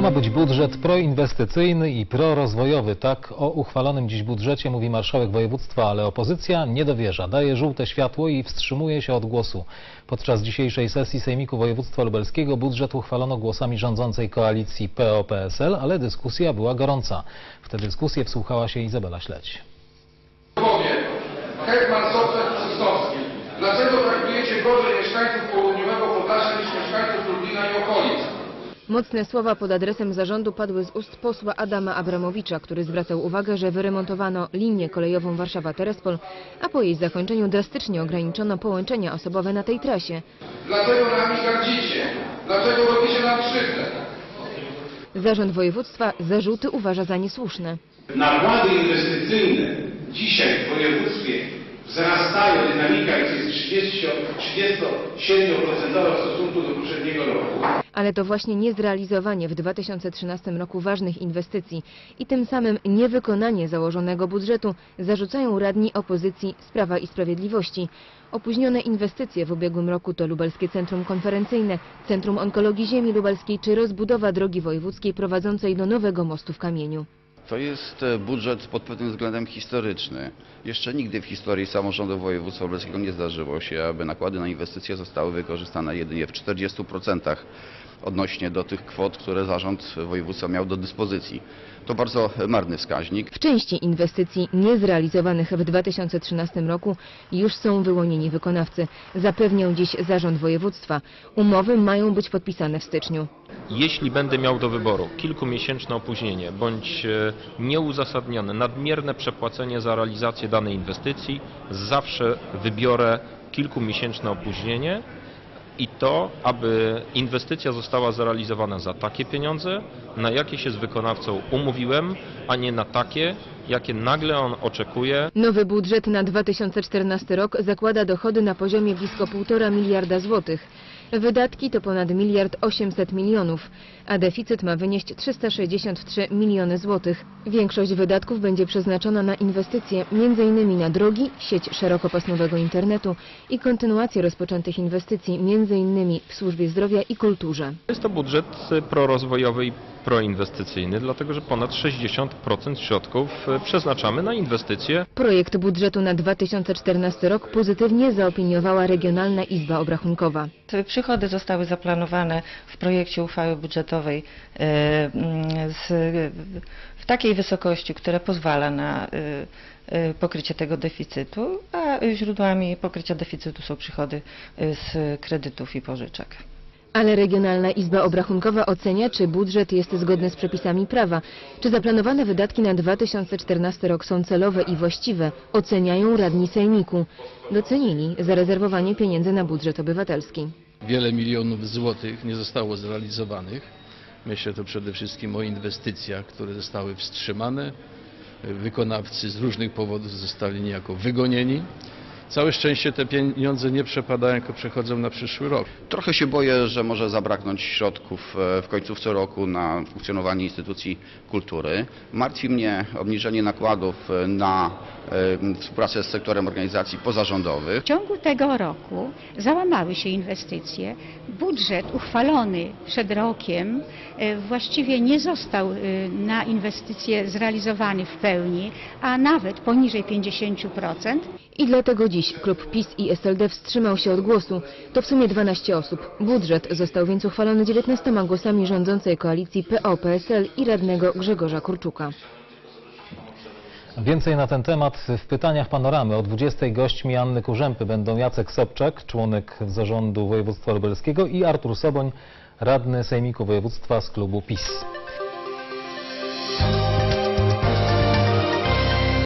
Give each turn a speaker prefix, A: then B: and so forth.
A: To ma być budżet proinwestycyjny i prorozwojowy. Tak o uchwalonym dziś budżecie mówi marszałek województwa, ale opozycja nie dowierza. Daje żółte światło i wstrzymuje się od głosu. Podczas dzisiejszej sesji Sejmiku Województwa Lubelskiego budżet uchwalono głosami rządzącej koalicji PO-PSL, ale dyskusja była gorąca. W tę dyskusję wsłuchała się Izabela Śledź.
B: Hetman
C: Mocne słowa pod adresem zarządu padły z ust posła Adama Abramowicza, który zwracał uwagę, że wyremontowano linię kolejową Warszawa-Terespol, a po jej zakończeniu drastycznie ograniczono połączenia osobowe na tej trasie.
B: Dlaczego nami gardzicie? Dlaczego robicie nam krzywdę?
C: Zarząd województwa zarzuty uważa za niesłuszne.
D: Nakłady inwestycyjne dzisiaj w województwie wzrastają, dynamika jest 30 37% w stosunku do poprzedniego roku.
C: Ale to właśnie niezrealizowanie w 2013 roku ważnych inwestycji i tym samym niewykonanie założonego budżetu zarzucają radni opozycji z Prawa i Sprawiedliwości. Opóźnione inwestycje w ubiegłym roku to Lubelskie Centrum Konferencyjne, Centrum Onkologii Ziemi Lubelskiej czy rozbudowa drogi wojewódzkiej prowadzącej do nowego mostu w Kamieniu.
E: To jest e, budżet pod pewnym względem historyczny. Jeszcze nigdy w historii samorządu województwa lubelskiego nie zdarzyło się, aby nakłady na inwestycje zostały wykorzystane jedynie w 40% odnośnie do tych kwot, które zarząd województwa miał do dyspozycji. To bardzo marny wskaźnik.
C: W części inwestycji niezrealizowanych w 2013 roku już są wyłonieni wykonawcy. Zapewniał dziś zarząd województwa. Umowy mają być podpisane w styczniu.
F: Jeśli będę miał do wyboru kilkumiesięczne opóźnienie bądź e, nieuzasadnione nadmierne przepłacenie za realizację danej inwestycji, zawsze wybiorę kilkumiesięczne opóźnienie i to, aby inwestycja została zrealizowana za takie pieniądze, na jakie się z wykonawcą umówiłem, a nie na takie, jakie nagle on oczekuje
C: Nowy budżet na 2014 rok zakłada dochody na poziomie blisko 1,5 miliarda złotych. Wydatki to ponad miliard 800 milionów, a deficyt ma wynieść 363 miliony złotych. Większość wydatków będzie przeznaczona na inwestycje, m.in. na drogi, sieć szerokopasmowego internetu i kontynuację rozpoczętych inwestycji, m.in. w służbie zdrowia i kulturze.
F: Jest to budżet e, prorozwojowy i proinwestycyjny, dlatego że ponad 60% środków e, przeznaczamy na inwestycje
C: Projekt budżetu na 2014 rok pozytywnie zaopiniowała Regionalna Izba Obrachunkowa.
G: Przychody zostały zaplanowane w projekcie uchwały budżetowej e, mm, z, w takiej wysokości, która pozwala na e, e, pokrycie tego deficytu, a źródłami pokrycia deficytu są przychody z kredytów i pożyczek.
C: Ale Regionalna Izba Obrachunkowa ocenia, czy budżet jest zgodny z przepisami prawa, czy zaplanowane wydatki na 2014 rok są celowe i właściwe, oceniają radni sejmiku. Docenili zarezerwowanie pieniędzy na budżet obywatelski.
H: Wiele milionów złotych nie zostało zrealizowanych. Myślę to przede wszystkim o inwestycjach, które zostały wstrzymane. Wykonawcy z różnych powodów zostali niejako wygonieni. Całe szczęście te pieniądze nie przepadają, tylko przechodzą na przyszły rok.
E: Trochę się boję, że może zabraknąć środków e, w końcówce roku na funkcjonowanie instytucji kultury. Martwi mnie obniżenie nakładów e, na e, współpracę z sektorem organizacji pozarządowych.
I: W ciągu tego roku załamały się inwestycje. Budżet uchwalony przed rokiem właściwie nie został na inwestycje zrealizowany w pełni, a nawet poniżej 50%.
C: I dlatego dziś klub PiS i SLD wstrzymał się od głosu. To w sumie 12 osób. Budżet został więc uchwalony 19 głosami rządzącej koalicji PO-PSL i radnego Grzegorza Kurczuka.
A: Więcej na ten temat w pytaniach panoramy. O 20 gośćmi Anny Kurzępy będą Jacek Sobczak, członek zarządu województwa lubelskiego i Artur Soboń, radny Sejmiku Województwa z klubu PiS.